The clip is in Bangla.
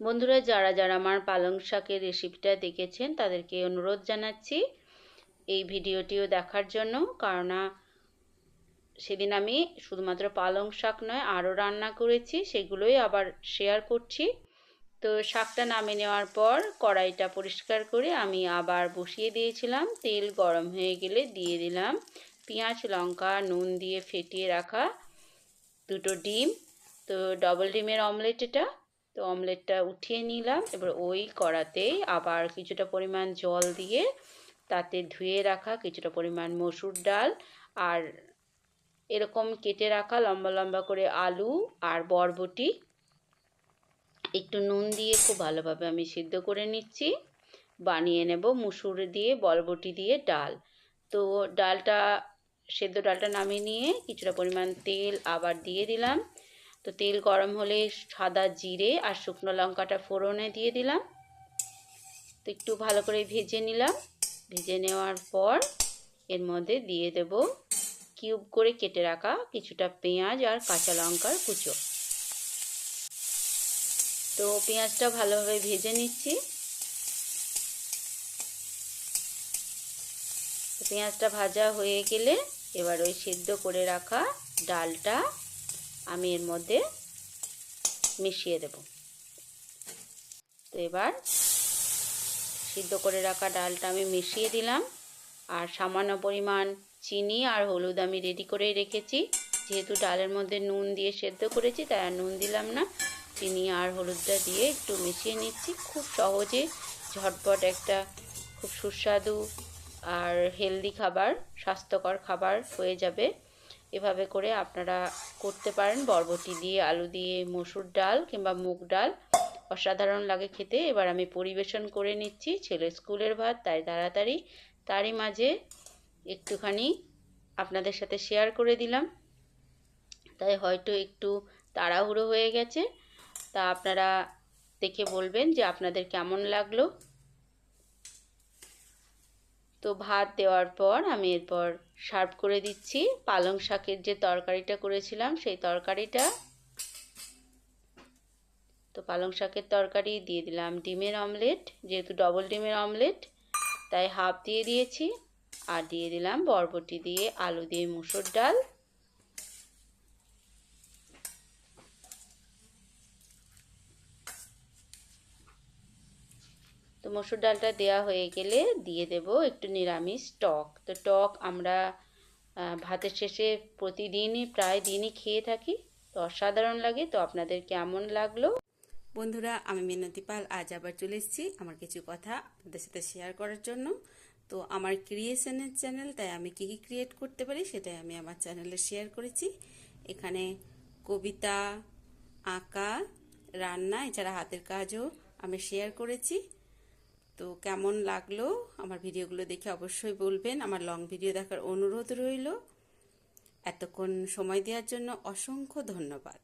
বন্ধুরা, যারা যারা আমার পালং শাকের রেসিপিটা দেখেছেন, তাদেরকে অনুরোধ জানাচ্ছি এই ভিডিওটিও দেখার জন্য। কারণ সেদিন আমি শুধুমাত্র পালং শাক নয়, আরও রান্না করেছি, সেগুলোই আবার শেয়ার করছি। তো শাকটা নামিয়ে নেওয়ার পর কড়াইটা পরিষ্কার করে আমি আবার বসিয়ে দিয়েছিলাম। তেল গরম হয়ে গেলে দিয়ে দিলাম পেঁয়াজ, লঙ্কা, নুন দিয়ে ফেটিয়ে রাখা দুটো ডিম। তো ডবল ডিমের অমলেট এটা। তো অমলেটটা উঠিয়ে নিলাম। এবার ওই কড়াতেই আবার কিছুটা পরিমাণ জল দিয়ে তাতে ধুয়ে রাখা কিছুটা পরিমাণ মসুর ডাল আর এরকম কেটে রাখা লম্বা লম্বা করে আলু আর বরবটি। একটু নুন দিয়ে খুব ভালোভাবে আমি সিদ্ধ করে নিচ্ছি। বানিয়ে নেব মুসুর দিয়ে, বরবটি দিয়ে ডাল। তো ডালটা, সেদ্ধ ডালটা নামিয়ে নিয়ে কিছুটা পরিমাণ তেল আবার দিয়ে দিলাম। তো তেল গরম হলে সাদা জিরে আর শুকনো লঙ্কাটা ফোড়নে দিয়ে দিলাম। তো একটু ভালো করে ভেজে নিলাম। ভেজে নেওয়ার পর এর মধ্যে দিয়ে দেব কিউব করে কেটে রাখা কিছুটা পেঁয়াজ আর কাঁচা লঙ্কার কুচো। তো পেঁয়াজটা ভালোভাবে ভেজে নিচ্ছি। পেঁয়াজটা ভাজা হয়ে গেলে এবার ওই সিদ্ধ করে রাখা ডালটা আমি এর মধ্যে মিশিয়ে দেব। তো এবার সিদ্ধ করে রাখা ডালটা আমি মিশিয়ে দিলাম। আর সামান্য পরিমাণ চিনি আর হলুদ আমি রেডি করে রেখেছি। যেহেতু ডালের মধ্যে নুন দিয়ে সেদ্ধ করেছি, তাই আর নুন দিলাম না। চিনি আর হলুদটা দিয়ে একটু মিশিয়ে নিচ্ছি। খুব সহজে ঝটপট একটা খুব সুস্বাদু আর হেলদি খাবার, স্বাস্থ্যকর খাবার হয়ে যাবে। এভাবে করে আপনারা করতে পারেন। বরবটি দিয়ে, আলু দিয়ে, মসুর ডাল কিংবা মুগ ডাল অসাধারণ লাগে খেতে। এবার আমি পরিবেশন করে নিচ্ছি। ছেলে স্কুলের ভাত, তাই তাড়াতাড়ি তারই মাঝে একটুখানি আপনাদের সাথে শেয়ার করে দিলাম। তাই হয়তো একটু তাড়াহুড়ো হয়ে গেছে। তা আপনারা দেখে বলবেন যে আপনাদের কেমন লাগল। তো ভাত দেওয়ার পর আমি এরপর সার্ভ করে দিচ্ছি। পালং শাকের যে তরকারিটা করেছিলাম, সেই তরকারিটা। তো পালং শাকের তরকারি দিয়ে দিলাম ডিমের অমলেট, যেহেতু ডবল ডিমের অমলেট, তাই হাফ দিয়ে দিয়েছি। আর দিয়ে দিলাম বরবটি দিয়ে আলু দিয়ে মুসুর ডাল। তো মসুর ডালটা দেওয়া হয়ে গেলে দিয়ে দেব একটু নিরামিষ টক। তো টক আমরা ভাতের শেষে প্রতিদিনই প্রায় দিনই খেয়ে থাকি। তো অসাধারণ লাগে। তো আপনাদের কেমন লাগল? বন্ধুরা, আমি মিনতি পাল। আজ আবার চলে এসেছি আমার কিছু কথা আপনাদের সাথে শেয়ার করার জন্য। তো আমার ক্রিয়েশনের চ্যানেল তাই আমি কী কী ক্রিয়েট করতে পারি সেটাই আমি আমার চ্যানেলে শেয়ার করেছি। এখানে কবিতা, আঁকা, রান্না, এছাড়া হাতের কাজও আমি শেয়ার করেছি। তো কেমন লাগল আমার ভিডিওগুলো দেখে অবশ্যই বলবেন। আমার লং ভিডিও দেখার অনুরোধ রইল। এতক্ষণ সময় দেওয়ার জন্য অসংখ্য ধন্যবাদ।